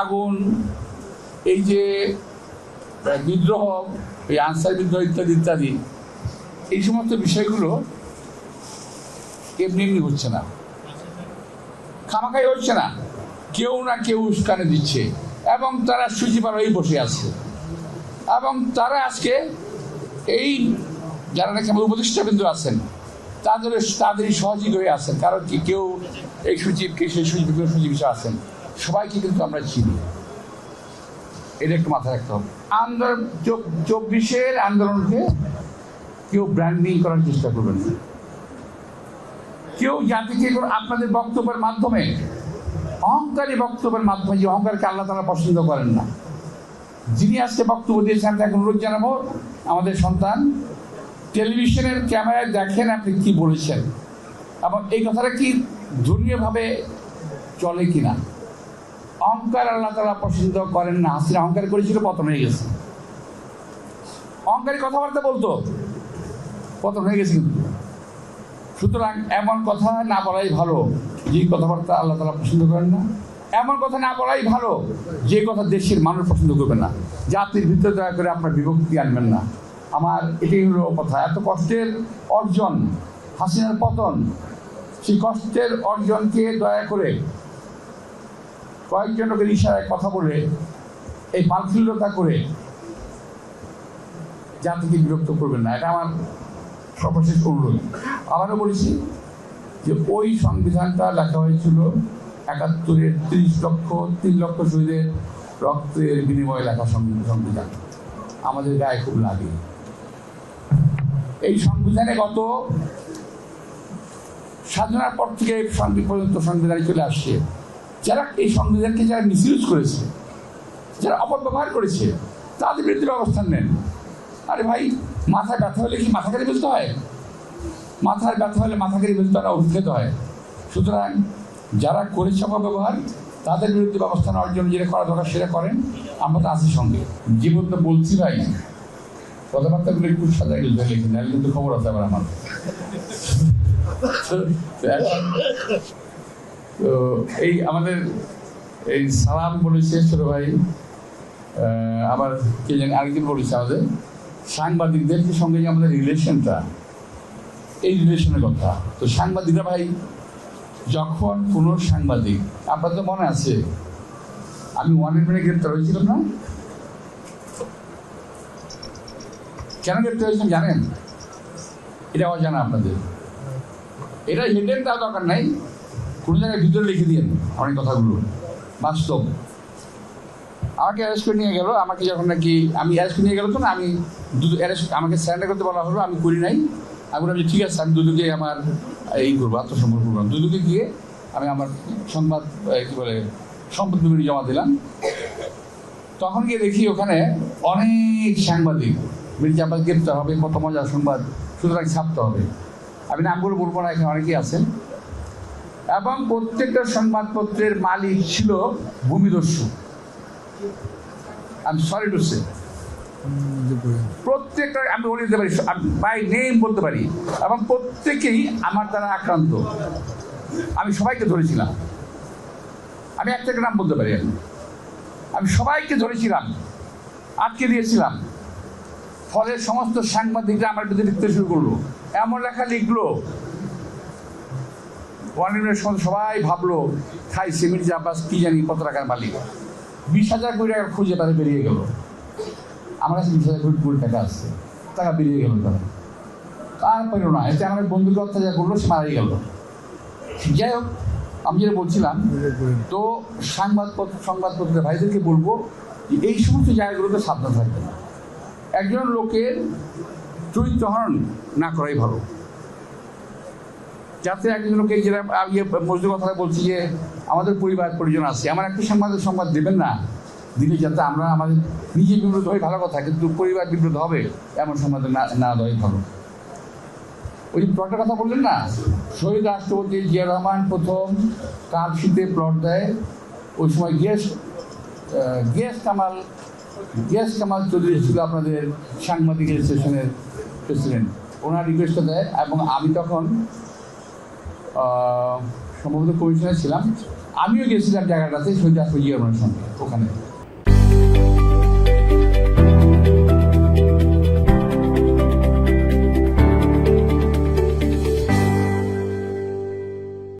আগুন, এই যে বিদ্রোহ, এই আনসার বিদ্রোহ ইত্যাদি ইত্যাদি, এই সমস্ত বিষয়গুলো এমনি এমনি হচ্ছে না। খামাখাই হচ্ছে না। কেউ না কেউ উস্কানে দিচ্ছে এবং তারা সূচিবার হয়ে বসে আছে। এবং তারা আজকে এই যারা নাকি আমার উপদেষ্টা বিন্দু আছেন, তাদের, তাদেরই সহযোগী হয়ে আছেন। কারণ কি কেউ এই সচিব কে সেই সচিব সচিব আছেন। সবাইকে কিন্তু আমরা চিনি। এটা একটু মাথায় রাখতে হবে। আন্দোলন চব্বিশের আন্দোলনকে কেউ ব্র্যান্ডিং করার চেষ্টা করবেন না। কেউ জাতিকে আপনাদের বক্তব্যের মাধ্যমে, অহংকারী বক্তব্যের মাধ্যমে, যে অহংকারকে আল্লাহ তারা পছন্দ করেন না। যিনি আজকে বক্তব্য দিয়েছেন তাকে অনুরোধ জানাব, আমাদের সন্তান, টেলিভিশনের ক্যামেরায় দেখেন আপনি কি বলেছেন। এবং এই কথাটা কি ধর্মীয়ভাবে চলে কিনা? অহংকার আল্লাহ তালা পছন্দ করেন না। হাসিনা অহংকার করেছিল, পতন হয়ে গেছে। অহংকারী কথাবার্তা বলতো, পতন হয়ে গেছে কিন্তু। সুতরাং এমন কথা না বলাই ভালো। যে কথাবার্তা আল্লাহ তালা পছন্দ করেন না, এমন কথা না বলাই ভালো। যে কথা দেশের মানুষ পছন্দ করবে না। জাতির ভিতরে দয়া করে আপনার বিভক্তি আনবেন না। আমার এটাই হলো কথা। এত কষ্টের অর্জন, হাসিনার পতন, সেই কষ্টের অর্জনকে দয়া করে কয়েকজন লোকের ইশারায় কথা বলে এই মানসিকতা করে জাতিকে বিরক্ত করবেন না। এটা আমার সর্বশেষ অনুরোধ। আবারও বলেছি যে ওই সংবিধানটা লেখা হয়েছিল একাত্তরের তিরিশ লক্ষ, তিন লক্ষ শহীদের রক্তের বিনিময়ে লেখা সংবিধান। আমাদের গায়ে খুব লাগে। এই সংবিধানে গত স্বাধীনতার পর থেকে পর্যন্ত সংবিধানে চলে আসছে। যারা এই সংবিধানকে যারা মিসইউজ করেছে, যারা অপব্যবহার করেছে, তাদের বিরুদ্ধে ব্যবস্থা নেন। আরে ভাই মাথা ব্যথা হলে কি মাথা কেটে ফেলতে হয়? মাথার ব্যথা হলে মাথা কেটে ফেলতে হয় খেতে হয়। সুতরাং যারা করেছে অপব্যবহার, তাদের বিরুদ্ধে ব্যবস্থা নেওয়ার জন্য যেটা করা দরকার সেটা করেন। আমরা তো আছি সঙ্গে। জীবন তো বলছি ভাই, কথাবার্তাগুলো একটু সাজা গেলে কিন্তু খবর আছে আবার আমার। তো এই আমাদের এই সালাম বলেছে ছোট ভাই আবার কে জানি আরেকদিন বলেছে আমাদের। সাংবাদিকদের সঙ্গে যে আমাদের রিলেশনটা এই রিলেশনের কথা। তো সাংবাদিকরা ভাই, যখন কোনো সাংবাদিক, আপনার তো মনে আছে, আমি ওয়ানের মিনিট গ্রেপ্তার হয়েছিলাম না? কেন গ্রেপ্তার হয়েছিলাম জানেন? এটা অজানা আপনাদের। এটা হেডেন দেওয়া দরকার নাই। কোনো জায়গায় ভিতরে লিখে দিন অনেক কথাগুলো। বাস্তব। আমাকে অ্যারেস্ট করে নিয়ে গেল, আমাকে যখন নাকি আমি অ্যারেস্ট করে নিয়ে গেল তো না, আমি দুটো অ্যারেস্ট আমাকে স্যান্ডার করতে বলা হলো, আমি করি নাই। আমি বললাম যে ঠিক আছে, আমি দুদুকে আমার এই করব, আত্মসমর্পণ করব। দুদুকে গিয়ে আমি আমার সংবাদ কী বলে সম্পদ বিবরণী জমা দিলাম। তখন গিয়ে দেখি ওখানে অনেক সাংবাদিক মির্জা আব্বাস গ্রেপ্তার হবে, কত মজার সংবাদ, সুতরাং ছাপতে হবে। আমি নামগুলো বলব না, এখানে অনেকেই আছেন। এবং প্রত্যেকটা সংবাদপত্রের মালিক ছিল ভূমিদস্যু। আমি সরি টু সে প্রত্যেকটা, আমি বলে দিতে পারি বাই নেম বলতে পারি। এবং প্রত্যেকেই আমার দ্বারা আক্রান্ত। আমি সবাইকে ধরেছিলাম। আমি একটা নাম বলতে পারি আমি। আমি সবাইকে ধরেছিলাম। আটকে দিয়েছিলাম। ফলে সমস্ত সাংবাদিকরা আমার বিরুদ্ধে লিখতে শুরু করল। এমন লেখা লিখলো সময় সবাই ভাবলো খাই সেমির আব্বাস, কি জানি কত টাকার মালিক? বিশ হাজার কোটি টাকা খুঁজে তারা বেরিয়ে গেল। আমার কাছে বিশ হাজার কোটি টাকা আসছে টাকা বেরিয়ে গেল তারা। আর পেল না, এতে আমার বন্ধুকে অত্যাচার করল, সে মারাই গেল। যাই হোক, আমি যেটা বলছিলাম, তো সংবাদপত্র সংবাদপত্রের ভাইদেরকে বলব যে এই সমস্ত জায়গাগুলোতে সাবধান থাকবে একজন লোকের চরিত্রহরণ না করাই ভালো। যাতে একজন লোকের যেটা ইয়ে মজদুর কথাটা বলছি যে, আমাদের পরিবার, পরিজন আছে। আমার একটু সংবাদের সংবাদ দেবেন না? দিলে যাতে আমরা আমাদের নিজে বিব্রত হয়ে ভালো কথা, কিন্তু পরিবার বিব্রত হবে, এমন সংবাদ না না দেওয়াই ভালো। ওই প্লটের কথা বললেন না? শহীদ রাষ্ট্রপতি জিয়া রহমান প্রথম কালশিতে প্লট দেয়। ওই সময় gas gas Kamal gas Kamal Chowdhury ছিল আপনাদের সাংবাদিক স্টেশনের প্রেসিডেন্ট ওনার রিকোয়েস্টটা দেয় এবং আমি তখন সম্ভবত কমিশনার ছিলাম। আমিও গেছিলাম জায়গাটাতে সৈয়দ আফরুজ জিয়ার সঙ্গে ওখানে।